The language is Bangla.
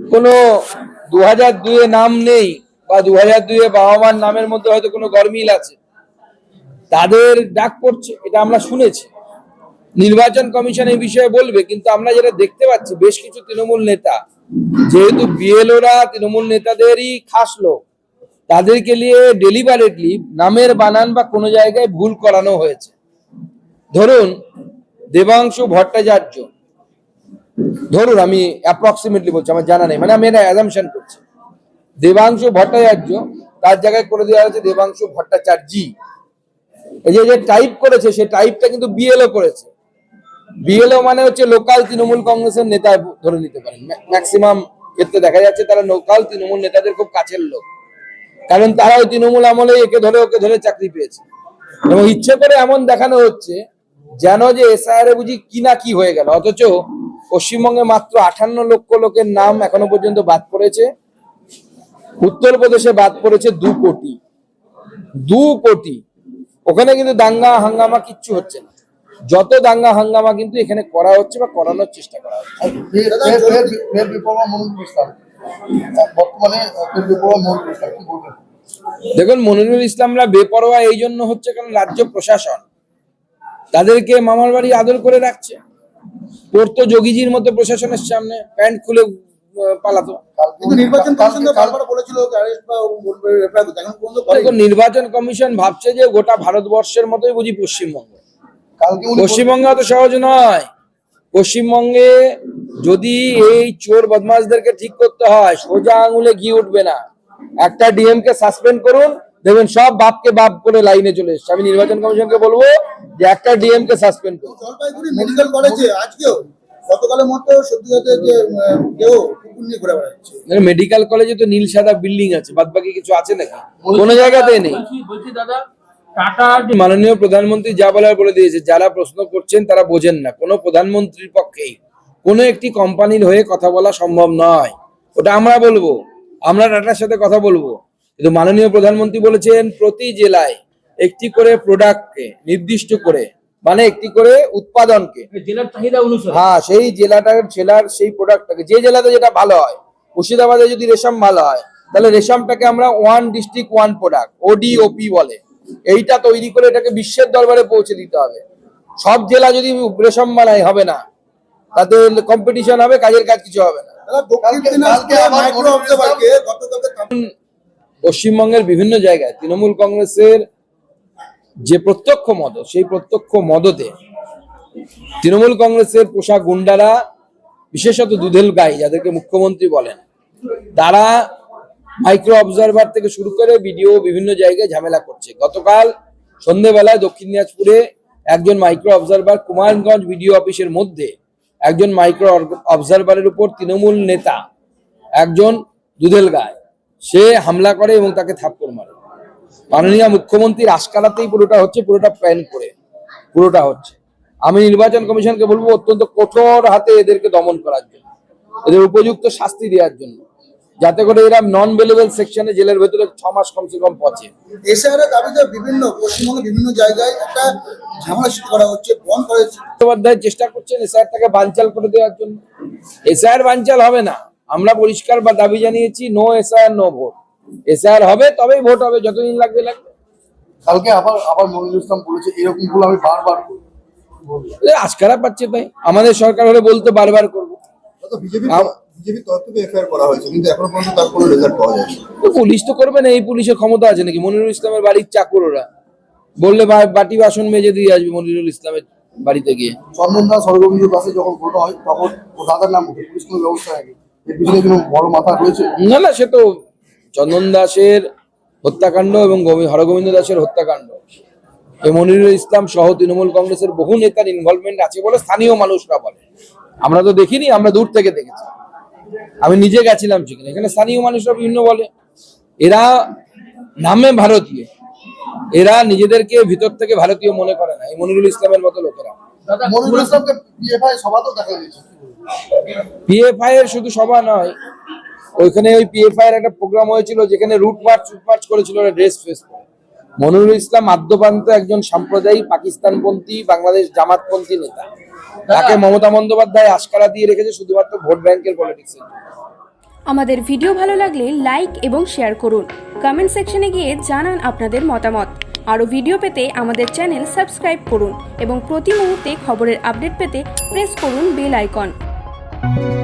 কোনো দু হাজার দুয়ে নাম নেই বা দু হাজার দুয়ে বাবা মার নামের মধ্যে হয়তো কোনো গরমিল আছে। তাদের ডাক পড়ছে, এটা আমরা শুনেছি। নির্বাচন কমিশন এই বিষয়ে বলবে, কিন্তু আমরা যেটা দেখতে পাচ্ছি, বেশ কিছু তৃণমূল নেতা, যেহেতু বিএলওরা তৃণমূল নেতাদেরই খাস লোক, তাদেরকে নিয়ে ডেলিভারেটলি নামের বানান বা কোনো জায়গায় ভুল করানো হয়েছে। ধরুন, দেবাংশু ভট্টাচার্য ধরুন আমি অ্যাপ্রক্সিমেটলি বলছি, আমার জানা নেই মানে আমি এটা অ্যাজামশন করছি। দেবাংশু ভট্টাচার্য, তার জায়গায় করে দেওয়া হয়েছে দেবাংশু ভট্টাচার্যি। এই যে যে টাইপ করেছে, সে টাইপটা কিন্তু বিএলও করেছে। বিএলও মানে হচ্ছে লোকাল তৃণমূল কংগ্রেসের নেতা, ধরে নিতে পারেন। ম্যাক্সিমাম ক্ষেত্রে দেখা যাচ্ছে তারা লোকাল তৃণমূল নেতাদের খুব কাছের লোক। কারণ তারা ওই তৃণমূল আমলে একে ধরে, ওকে ধরে চাকরি পেয়েছে। এবং ইচ্ছে করে এমন দেখানো হচ্ছে, যেন যে এসআইআর বুঝি কি না কি হয়ে গেল। অথচ পশ্চিমবঙ্গে মাত্র আঠান্ন লক্ষ লোকের নাম এখনও পর্যন্ত বাদ পড়েছে। উত্তরপ্রদেশে বাদ পড়েছে দু কোটি। দু কোটি। ওখানে কিন্তু দাঙ্গা হাঙ্গামা কিচ্ছু হচ্ছে না। যত দাঙ্গা হাঙ্গামা কিন্তু এখানে করা হচ্ছে বা করানোর চেষ্টা করা হচ্ছে। দেখুন মনিরুল ইসলামরা বেপরোয়া এই জন্য হচ্ছে কারণ রাজ্য প্রশাসন। তাদেরকে মামার বাড়ি আদর করে রাখছে। পড়তো যোগীজির মতো প্রশাসনের সামনে প্যান্ট খুলে পালাতো। নির্বাচন কমিশন ভাবছে যে গোটা ভারতবর্ষের মতোই বুঝি পশ্চিমবঙ্গ। পশ্চিমবঙ্গে অত সহজ নয়। পশ্চিমবঙ্গে যদি এই চোর বদমাশদেরকে ঠিক করতে হয় সোজা আঙুলে ঘি উঠবে না। একটা ডিএম কে সাসপেন্ড করুন দেখবেন সব বাপকে বাপ করে লাইনে চলে এসছে। আমি নির্বাচন কমিশনকে বলব যে একটা ডিএম কে সাসপেন্ড জলপাইগুড়ি মেডিকেল কলেজে আজকেও গতকালের মতো সদ্যজাতের যে কেউ কুকুর নিয়ে ঘুরে বেড়াচ্ছে। মেডিকেল কলেজে তো নীল সাদা বিল্ডিং আছে বাদ বাকি কিছু আছে নাকি? কোনো জায়গাতে নেই। বলছি দাদা টাটা মাননীয় প্রধানমন্ত্রী যা বলার বলে দিয়েছে যারা প্রশ্ন করছেন তারা বোঝেন না। কোনো প্রধানমন্ত্রীর পক্ষেই কোনো একটি কোম্পানির হয়ে কথা বলা সম্ভব নয়। ওটা আমরা বলব। আমরা টাটার সাথে কথা বলব। কিন্তু মাননীয় প্রধানমন্ত্রী বলেছেন প্রতি জেলায় একটি করে প্রোডাক্টকে নির্দিষ্ট করে মানে একটি করে উৎপাদনকে। জেলার চাহিদা অনুসারে। হ্যাঁ সেই জেলাটার জেলার সেই প্রোডাক্টটাকে যে জেলাতে যেটা ভালো হয় মুর্শিদাবাদে যদি রেশম ভালো হয় তাহলে রেশমটাকে আমরা one district one product ODOP বলে। এইটা তৈরি করে এটাকে বিশ্বের দরবারে পৌঁছে দিতে হবে। সব জেলা যদি রেশম বানায় হবে না। তাতে কম্পিটিশন হবে কাজের কাজ কিছু হবে না। পশ্চিমবঙ্গের বিভিন্ন জায়গায় তৃণমূল কংগ্রেসের যে প্রত্যক্ষ মদ, সেই প্রত্যক্ষ মদতে তৃণমূল কংগ্রেসের পোষা গুন্ডারা, বিশেষত দুধেল গাই, যাদেরকে মুখ্যমন্ত্রী বলেন, তারা মাইক্রো অবজারভার থেকে শুরু করে ভিডিও বিভিন্ন জায়গায় ঝামেলা করছে। গতকাল সন্ধেবেলায় দক্ষিণ দিনাজপুরে একজন মাইক্রো অবজারভার কুমারগঞ্জ ভিডিও অফিসের মধ্যে একজন মাইক্রো অবজারভারের উপর তৃণমূল নেতা, একজন দুধেল গায় সে হামলা করে এবং তাকে থাপ্পড় মারে। মাননীয় মুখ্যমন্ত্রীর আশকারাতেই পুরোটা হচ্ছে পুরোটা প্ল্যান করে। পুরোটা হচ্ছে। আমি নির্বাচন কমিশনকে বলব অত্যন্ত কঠোর হাতে এদেরকে দমন করার জন্য এদের উপযুক্ত শাস্তি দেওয়ার জন্য যাতে করে এরা নন ভেলেবল সেকশনে জেলের ভেতরে ছ মাস কমসে কম পচে। এসআইআর এর দাবিতে বিভিন্ন পশ্চিমবঙ্গের বিভিন্ন জায়গায় একটা ঝামেলা সৃষ্টি করা হচ্ছে বন্ধ করা হচ্ছে। চট্টোপাধ্যায় চেষ্টা করছেন এসআইআরটাকে বানচাল করে দেওয়ার জন্য। এসআইআর বানচাল হবে না। আমরা পরিষ্কার বা দাবি জানিয়েছি no SIR no vote SIR হবে তবেই ভোট হবে যতদিন লাগবে লাগবে। কালকে আবার আবার মনিরুল ইসলাম বলেছে এরকমগুলো আমি বারবার? আজকারা পাচ্ছে তাই? আমাদের সরকার হলে বলতে বারবার করব। পুলিশ তো করবে না এই পুলিশের ক্ষমতা আছে নাকি? মনিরুল ইসলামের বাড়ির বললে বাটি বাসন মেজে দিয়ে আসবে মনিরুল ইসলামের বাড়িতে গিয়ে। চন্দন দাস যখন হয় তখন দাদার নাম উঠে পুলিশ কোনো ব্যবস্থা নেই এর পিছনে কোনো বড় মাথা রয়েছে? না না সে তো চন্দন দাসের হত্যাকাণ্ড এবং হরগোবিন্দ দাসের হত্যাকাণ্ড। মনিরুল ইসলাম সহ তৃণমূল কংগ্রেসের বহু নেতার ইনভলভমেন্ট আছে বলে স্থানীয় মানুষরা বলে। আমরা তো দেখিনি আমরা দূর থেকে দেখেছি। আমি নিজে গেছিলাম সেখানে। এখানে স্থানীয় মানুষরা বিভিন্ন বলে। এরা নামে ভারতীয়। এরা নিজেদেরকে ভিতর থেকে ভারতীয় মনে করে না। এই মনিরুল ইসলামের মতো লোকেরা। মনিরুল ইসলামকে পিএফআই সভাতেও দেখা গেছে? পিএফআই এর শুধু সভা নয় ওইখানে ওই পিএফআই এর একটা প্রোগ্রাম হয়েছিল যেখানে রুট মার্চ রুট মার্চ করেছিল ড্রেস ফেস মনিরুল ইসলাম আদ্যপান্ত একজন সাম্প্রদায়িক পাকিস্তানপন্থী বাংলাদেশ জামাতপন্থী নেতা। তাকে মমতা বন্দ্যোপাধ্যায় আশকারা দিয়ে রেখেছে শুধুমাত্র ভোট ব্যাংকের পলিটিক্স এর আমাদের ভিডিও ভালো লাগলে লাইক এবং শেয়ার করুন। কমেন্ট সেকশনে গিয়ে জানান আপনাদের মতামত। আরও ভিডিও পেতে আমাদের চ্যানেল সাবস্ক্রাইব করুন এবং প্রতি মুহূর্তে খবরের আপডেট পেতে প্রেস করুন বেল আইকন Bye.